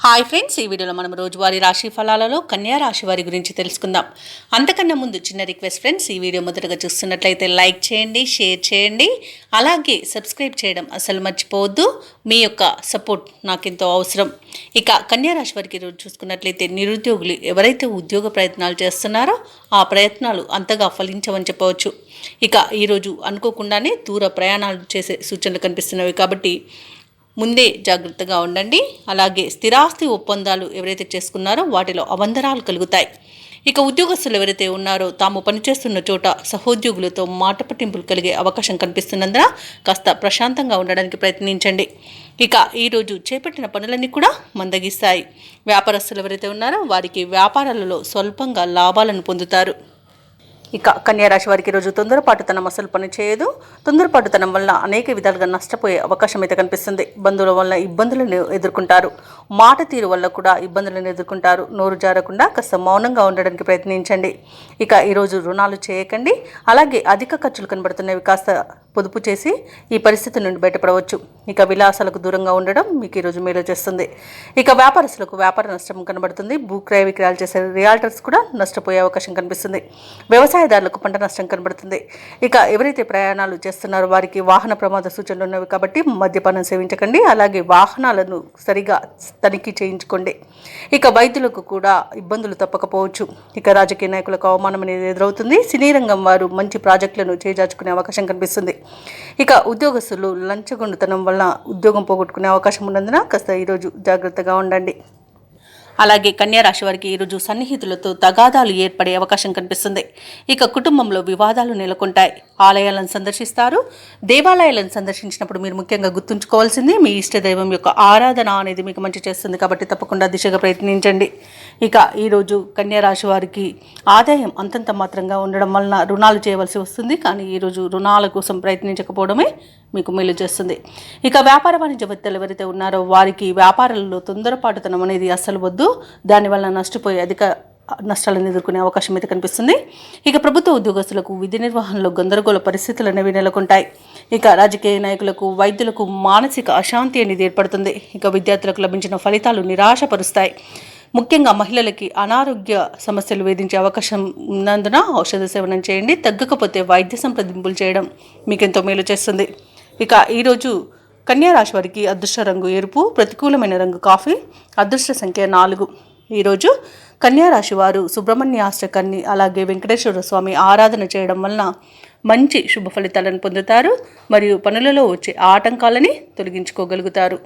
Hi friends ఈ వీడియోలో మనం రోజువారీ రాశి ఫలాలలో కన్యా రాశి వారి గురించి తెలుసుకుందాం. అంతకన్నా ముందు చిన్న రిక్వెస్ట్ ఫ్రెండ్స్ ఈ వీడియో మొదటగా చూస్తున్నట్లయితే లైక్ చేయండి షేర్ చేయండి. అలాగే సబ్స్క్రైబ్ చేయడం అసలు మర్చిపోవద్దు. మీ యొక్క సపోర్ట్ నాకెంతో అవసరం. ఇక కన్యా రాశి వారికి రోజు చూసుకున్నట్లయితే నిరుద్యోగులు ఎవరైతే ఉద్యోగ ప్రయత్నాలు చేస్తున్నారో ఆ ప్రయత్నాలు అంతగా ఫలించవని చెప్పవచ్చు. ఇక ఈరోజు అనుకోకుండానే దూర ప్రయాణాలు చేసే సూచనలు కనిపిస్తున్నవి కాబట్టి ముందే జాగ్రత్తగా ఉండండి. అలాగే స్థిరాస్తి ఒప్పందాలు ఎవరైతే చేసుకున్నారో వాటిలో అవందరాలు కలుగుతాయి. ఇక ఉద్యోగస్తులు ఎవరైతే ఉన్నారో తాము పనిచేస్తున్న చోట సహోద్యోగులతో మాట పట్టింపులు కలిగే అవకాశం కనిపిస్తున్నందున కాస్త ప్రశాంతంగా ఉండడానికి ప్రయత్నించండి. ఇక ఈరోజు చేపట్టిన పనులన్నీ కూడా మందగిస్తాయి. వ్యాపారస్తులు ఎవరైతే ఉన్నారో వారికి వ్యాపారాలలో స్వల్పంగా లాభాలను పొందుతారు. ఇక కన్యారాశి వారికి ఈరోజు తొందరపాటుతనం అసలు పని చేయదు తొందరపాటుతనం వల్ల అనేక విధాలుగా నష్టపోయే అవకాశం అయితే కనిపిస్తుంది. బంధువుల వల్ల ఇబ్బందులను ఎదుర్కొంటారు. మాట తీరు వల్ల కూడా ఇబ్బందులను ఎదుర్కొంటారు. నోరు జారకుండా కాస్త మౌనంగా ఉండడానికి ప్రయత్నించండి. ఇక ఈరోజు రుణాలు చేయకండి. అలాగే అధిక ఖర్చులు కనబడుతున్నవి కాస్త పొదుపు చేసి ఈ పరిస్థితి నుండి బయటపడవచ్చు. ఇక విలాసాలకు దూరంగా ఉండడం మీకు ఈరోజు మేలు చేస్తుంది. ఇక వ్యాపారస్తులకు వ్యాపార నష్టం కనబడుతుంది. భూ క్రయ విక్రయాలు చేసే రియాల్టర్స్ కూడా నష్టపోయే అవకాశం కనిపిస్తుంది. వ్యవసాయదారులకు పంట నష్టం కనబడుతుంది. ఇక ఎవరైతే ప్రయాణాలు చేస్తున్నారో వారికి వాహన ప్రమాద సూచనలు ఉన్నవి కాబట్టి మద్యపానం సేవించకండి. అలాగే వాహనాలను సరిగా తనిఖీ చేయించుకోండి. ఇక వైద్యులకు కూడా ఇబ్బందులు తప్పకపోవచ్చు. ఇక రాజకీయ నాయకులకు అవమానం అనేది ఎదురవుతుంది. సినీ రంగం వారు మంచి ప్రాజెక్టులను చేజార్చుకునే అవకాశం కనిపిస్తుంది. ఇక ఉద్యోగస్తులు లంచగొండుతనం వల్ల ఉద్యోగం పోగొట్టుకునే అవకాశం ఉన్నందున కాస్త ఈరోజు జాగ్రత్తగా ఉండండి. అలాగే కన్యారాశి వారికి ఈరోజు సన్నిహితులతో తగాదాలు ఏర్పడే అవకాశం కనిపిస్తుంది. ఇక కుటుంబంలో వివాదాలు నెలకొంటాయి. ఆలయాలను సందర్శిస్తారు. దేవాలయాలను సందర్శించినప్పుడు మీరు ముఖ్యంగా గుర్తుంచుకోవాల్సింది మీ ఇష్టదైవం యొక్క ఆరాధన అనేది మీకు మంచి చేస్తుంది కాబట్టి తప్పకుండా దిశగా ప్రయత్నించండి. ఇక ఈరోజు కన్యారాశి వారికి ఆదాయం అంతంత మాత్రంగా ఉండడం వలన రుణాలు చేయవలసి వస్తుంది. కానీ ఈరోజు రుణాల కోసం ప్రయత్నించకపోవడమే మీకు మేలు చేస్తుంది. ఇక వ్యాపార వాణిజ్య వ్యక్తులు ఎవరైతే ఉన్నారో వారికి వ్యాపారాలలో తొందరపాటుతనం అనేది అస్సలు వద్దు. దానివల్ల నష్టపోయే అధిక నష్టాలను ఎదుర్కొనే అవకాశం అయితే కనిపిస్తుంది. ఇక ప్రభుత్వ ఉద్యోగస్తులకు విధి నిర్వహణలో గందరగోళ పరిస్థితులు అనేవి నెలకొంటాయి. ఇక రాజకీయ నాయకులకు వైద్యులకు మానసిక అశాంతి అనేది ఏర్పడుతుంది. ఇక విద్యార్థులకు లభించిన ఫలితాలు నిరాశపరుస్తాయి. ముఖ్యంగా మహిళలకి అనారోగ్య సమస్యలు వేధించే అవకాశం ఉన్నందున ఔషధ సేవనం చేయండి తగ్గకపోతే వైద్య సంప్రదింపులు చేయడం మీకెంతో మేలు చేస్తుంది. ఇక ఈరోజు కన్యా రాశి వారికి అదృష్ట రంగు ఎరుపు ప్రతికూలమైన రంగు కాఫీ అదృష్ట సంఖ్య నాలుగు. ఈరోజు కన్యా రాశి వారు సుబ్రహ్మణ్యాష్టకాన్ని అలాగే వెంకటేశ్వర స్వామి ఆరాధన చేయడం వలన మంచి శుభ ఫలితాలను పొందుతారు మరియు పనులలో వచ్చే ఆటంకాలని తొలగించుకోగలుగుతారు.